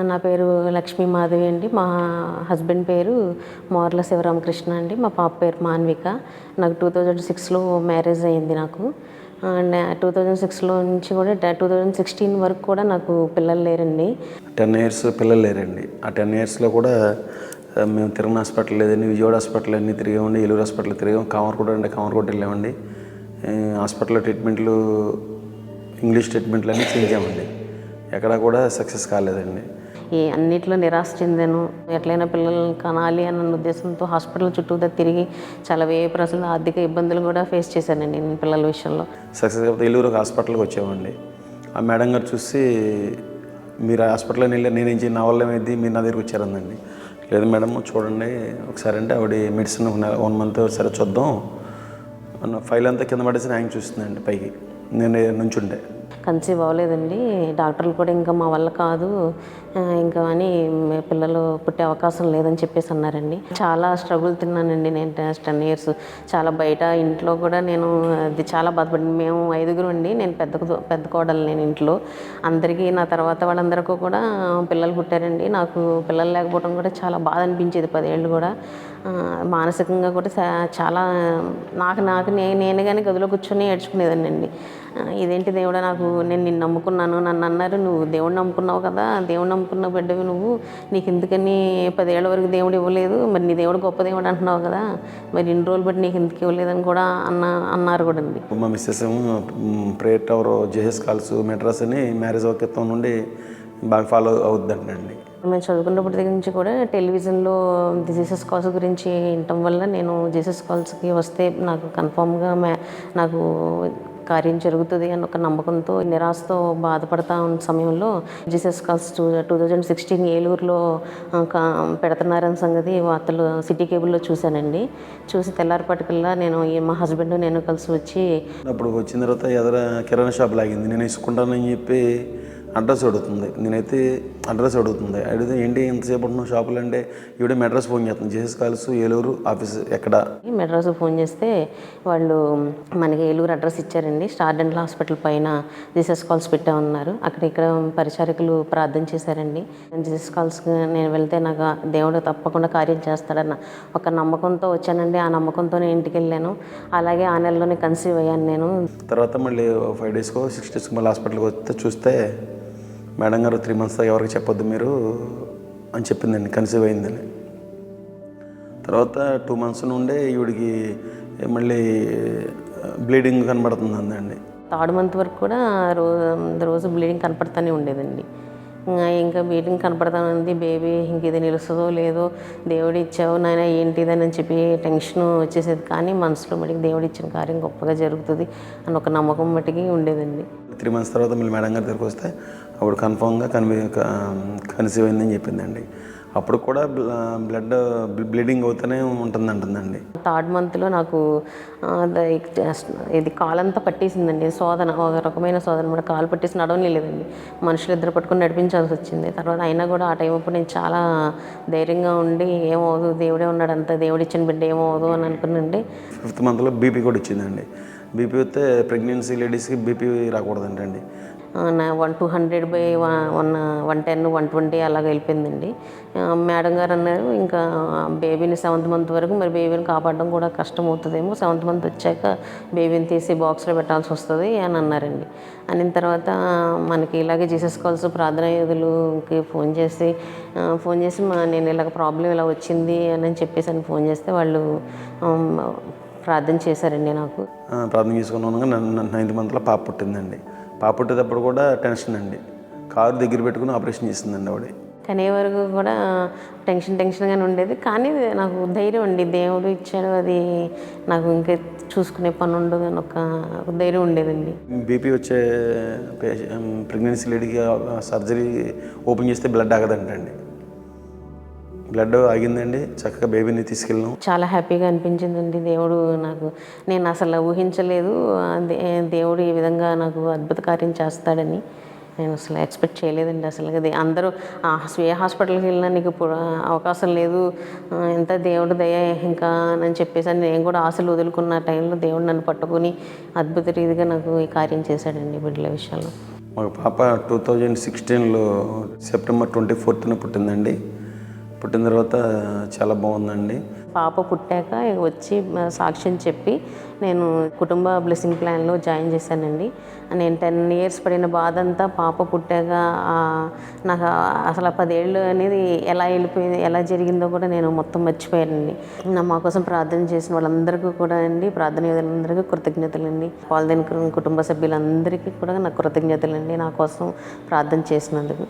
నా పేరు లక్ష్మీ మాధవి అండి. మా హస్బెండ్ పేరు మోర్ల శివరామకృష్ణ అండి. మా పాప పేరు మాన్విక. నాకు టూ థౌజండ్ సిక్స్లో మ్యారేజ్ అయింది నాకు. టూ థౌజండ్ సిక్స్లో నుంచి కూడా టూ థౌజండ్ సిక్స్టీన్ వరకు కూడా నాకు పిల్లలు లేరండి. టెన్ ఇయర్స్ పిల్లలు లేరండి. ఆ టెన్ ఇయర్స్లో కూడా మేము తిరుమల హాస్పిటల్ లేదండి విజయవాడ హాస్పిటల్ అన్నీ తిరిగామండి ఏలూరు హాస్పిటల్ తిరిగాం కామర్కోట అంటే కామర్కోట వెళ్ళామండి. ఆ, హాస్పిటల్లో ట్రీట్మెంట్లు ఇంగ్లీష్ ట్రీట్మెంట్లు అన్నీ చేయించామండి. ఎక్కడా కూడా సక్సెస్ కాలేదండి. ఈ అన్నిట్లో నిరాశ చెందాను. ఎట్లయినా పిల్లల్ని కనాలి అన్న ఉద్దేశంతో హాస్పిటల్ చుట్టూ తిరిగి చాలా వేయ ప్రజలు ఆర్థిక ఇబ్బందులు కూడా ఫేస్ చేశానండి నేను పిల్లల విషయంలో. సక్సెస్ కాకపోతే ఏలూరు హాస్పిటల్కి వచ్చామండి ఆ మేడం గారు చూసి మీరు హాస్పిటల్లో వెళ్ళి నేనేం చేయ నా వల్ల ఏమైంది? మీరు నా దగ్గరికి వచ్చారందండి లేదు మేడం చూడండి. ఒకసారి అంటే ఆవిడ మెడిసిన్ వన్ మంత్ సరే చూద్దాం. ఫైల్ అంతా కింద పడేసి ఆయన చూస్తుందండి పైకి. నేను నుంచుండే కన్సీవ్ అవ్వలేదండి. డాక్టర్లు కూడా ఇంకా మా వల్ల కాదు. ఇంకా అని పిల్లలు పుట్టే అవకాశం లేదని చెప్పేసి అన్నారండి. చాలా స్ట్రగుల్ తిన్నానండి నేను టెన్ ఇయర్స్. చాలా బయట ఇంట్లో కూడా నేను అది చాలా బాధపడింది మేము ఐదుగురు అండి. నేను పెద్ద పెద్ద కోడలు నేను ఇంట్లో. అందరికీ నా తర్వాత వాళ్ళందరికీ కూడా పిల్లలు పుట్టారండి. నాకు పిల్లలు లేకపోవడం కూడా చాలా బాధ అనిపించేది పదేళ్ళు కూడా. మానసికంగా కూడా చాలా నాకు నాకు నే- నేను కానీ గదిలో కూర్చొని ఏడ్చుకునేదాన్ని అండి ఇదేంటి దేవుడా నాకు నేను నిన్ను నమ్ముకున్నాను నన్ను అన్నారు నువ్వు దేవుడు నమ్ముకున్నావు కదా దేవుడు నమ్ముకున్న బిడ్డవి నువ్వు. నీకు ఎందుకని పదేళ్ళ వరకు దేవుడు ఇవ్వలేదు మరి నీ దేవుడు గొప్ప దేవుడు అంటున్నావు కదా మరి ఇన్ని రోజులు బట్టి నీకు ఎందుకు ఇవ్వలేదని కూడా అన్న అన్నారు కూడా అండి మా missus prayer tower Jesus calls Madras అని మ్యారేజ్ ఒకేత్వం నుండి బాగా ఫాలో అవుద్దంటండి. మేము చదువుకున్నప్పటి దగ్గర నుంచి కూడా టెలివిజన్లో జీసస్ కాల్స్ గురించి వినటం వల్ల నేను జీసస్ కాల్స్కి వస్తే నాకు కన్ఫామ్గా మే నాకు కార్యం జరుగుతుంది అని ఒక నమ్మకంతో నిరాశతో బాధపడతా ఉన్న సమయంలో Jesus calls two two thousand sixteen ఏలూరులో పెడుతున్నారని సంగతి వార్తలు సిటీ కేబుల్లో చూశానండి. చూసి తెల్లారిపాటికల్లా నేను ఈ మా హస్బెండ్ నేను కలిసి వచ్చి అప్పుడు వచ్చిన తర్వాత ఎదర కిరాణా షాప్ లాగింది. నేను ఇసుకుంటానని చెప్పి అడ్రస్ అడుగుతుంది. నేనైతే అడ్రస్ అడుగుతుంది. అడిగితే ఏంటి ఎంతసేపు ఉంటున్నావు షాపులు అంటే ఈవిడ అడ్రస్ ఫోన్ చేస్తుంది. జేసస్ కాల్స్ ఏలూరు ఆఫీస్ ఎక్కడ? మెడ్రాస్ ఫోన్ చేస్తే వాళ్ళు మనకి ఏలూరు అడ్రస్ ఇచ్చారండి. స్టార్ డెంటల్ హాస్పిటల్ పైన జీసస్ కాల్స్ పెట్టామన్నారు. అక్కడ ఇక్కడ పరిచారికులు ప్రార్థన చేశారండి. జీసస్ కాల్స్కి నేను వెళ్తే నాకు దేవుడు తప్పకుండా కార్యం చేస్తాడన్న ఒక నమ్మకంతో వచ్చానండి. ఆ నమ్మకంతో నేను ఇంటికి వెళ్ళాను. అలాగే ఆ నెలలోనే కన్సీవ్ అయ్యాను నేను. తర్వాత మళ్ళీ ఫైవ్ డేస్కో సిక్స్ డేస్కో మళ్ళీ హాస్పిటల్కి వస్తే చూస్తే మేడం గారు త్రీ మంత్స్ ఎవరికి చెప్పొద్దు మీరు అని చెప్పిందండి కన్సీవ్ అయిందని తర్వాత టూ మంత్స్ నుండే ఈవిడికి మళ్ళీ బ్లీడింగ్ కనబడుతుంది అందండి థర్డ్ మంత్ వరకు కూడా రోజు రోజు బ్లీడింగ్ కనపడుతూనే ఉండేదండి. ఇంకా ఇంకా బ్లీడింగ్ కనపడతానంది బేబీ ఇంక ఇది నిలుస్తుందో లేదో దేవుడు ఇచ్చావు నాయన ఏంటిదని అని చెప్పి టెన్షన్ వచ్చేసేది. కానీ మనసులో మటుకు దేవుడు ఇచ్చిన కార్యం గొప్పగా జరుగుతుంది అని ఒక నమ్మకం మటుకి ఉండేదండి. త్రీ మంత్స్ తర్వాత మళ్ళీ మేడం గారి దగ్గరికి వస్తే అప్పుడు కన్ఫామ్గా కన్వీ కన్సీవ్ అయిందని చెప్పిందండి. అప్పుడు కూడా బ్లడ్ బ్లీడింగ్ అవుతూనే ఉంటుంది అంటుందండి థర్డ్ మంత్లో నాకు ఇది కాలంతా పట్టేసిందండి. శోధన ఒక రకమైన శోధన కూడా కాలు పట్టేసి నడవలేదండి మనుషులు ఇద్దరు పట్టుకొని నడిపించాల్సి వచ్చింది. తర్వాత అయినా కూడా ఆ టైం అప్పుడు నేను చాలా ధైర్యంగా ఉండి ఏమవుదు దేవుడే ఉన్నాడు అంత దేవుడు ఇచ్చిన బిడ్డ ఏమవుదు అని అనుకున్నాండి. ఫిఫ్త్ మంత్లో బీపీ కూడా ఇచ్చిందండి. బీపీ వస్తే ప్రెగ్నెన్సీ లేడీస్కి BP రాకూడదంటండి. One two hundred by one one ten one twenty అలాగ వెళ్ళిపోయిందండి. మేడం గారు అన్నారు ఇంకా బేబీని సెవెంత్ మంత్ వరకు మరి బేబీని కాపాడడం కూడా కష్టం అవుతుందేమో సెవెంత్ మంత్ వచ్చాక బేబీని తీసి బాక్స్లో పెట్టాల్సి వస్తుంది అని అన్నారండి. అనిన తర్వాత మనకి ఇలాగే జీసస్ కాల్స్ ప్రార్థనా యోధులకి ఫోన్ చేసి ఫోన్ చేసి మా నేను ఇలాగ ప్రాబ్లం ఇలా వచ్చింది అని చెప్పేసి అని ఫోన్ చేస్తే వాళ్ళు ప్రార్థన చేశారండి నాకు. ప్రార్థన చేసుకున్నాను నైన్త్ మంత్లో పాప పుట్టిందండి. పాప పుట్టేటప్పుడు కూడా టెన్షన్ అండి. కారు దగ్గర పెట్టుకుని ఆపరేషన్ చేసిందండి ఆవిడ. కనే వరకు కూడా టెన్షన్ టెన్షన్గానే ఉండేది. కానీ నాకు ధైర్యం అండి. దేవుడు ఇచ్చాడు. అది నాకు ఇంకా చూసుకునే పని ఉండదు అని ఒక ఒక ధైర్యం ఉండేదండి. బీపీ వచ్చే ప్రెగ్నెన్సీ లేడీకి సర్జరీ ఓపెన్ చేస్తే బ్లడ్ ఆగదంటండి. బ్లడ్ ఆగిందండి. చక్కగా బేబీని తీసుకెళ్ళాం చాలా హ్యాపీగా అనిపించిందండి. దేవుడు నాకు నేను అసలు ఊహించలేదు దేవుడు ఈ విధంగా నాకు అద్భుత కార్యం చేస్తాడని నేను అసలు ఎక్స్పెక్ట్ చేయలేదండి అసలు. అది అందరూ ఆ స్వీయ హాస్పిటల్కి వెళ్ళినా నీకు ఇప్పుడు అవకాశం లేదు ఎంత దేవుడు దయ ఇంకా అని చెప్పేసి అని నేను కూడా ఆశలు వదులుకున్న టైంలో దేవుడు నన్ను పట్టుకొని అద్భుత రీతిగా నాకు ఈ కార్యం చేశాడండి బిడ్డల విషయంలో. మా పాప టూ థౌజండ్ సిక్స్టీన్లో సెప్టెంబర్ ట్వంటీ ఫోర్త్న పుట్టిందండి. పుట్టిన తర్వాత చాలా బాగుందండి. పాప పుట్టాక వచ్చి సాక్ష్యం చెప్పి నేను కుటుంబ బ్లెస్సింగ్ ప్లాన్లో జాయిన్ చేశానండి. నేను టెన్ ఇయర్స్ పడిన బాధ అంతా పాప పుట్టాక నాకు అసలు పదేళ్ళు అనేది ఎలా వెళ్ళిపోయింది ఎలా జరిగిందో కూడా నేను మొత్తం మర్చిపోయానండి. నా మా కోసం ప్రార్థన చేసిన వాళ్ళందరికీ కూడా అండి ప్రార్థన యోధులందరికీ కృతజ్ఞతలండి. పాల్దెన్ కుటుంబ సభ్యులందరికీ కూడా నాకు కృతజ్ఞతలండి నా కోసం ప్రార్థన చేసినందుకు.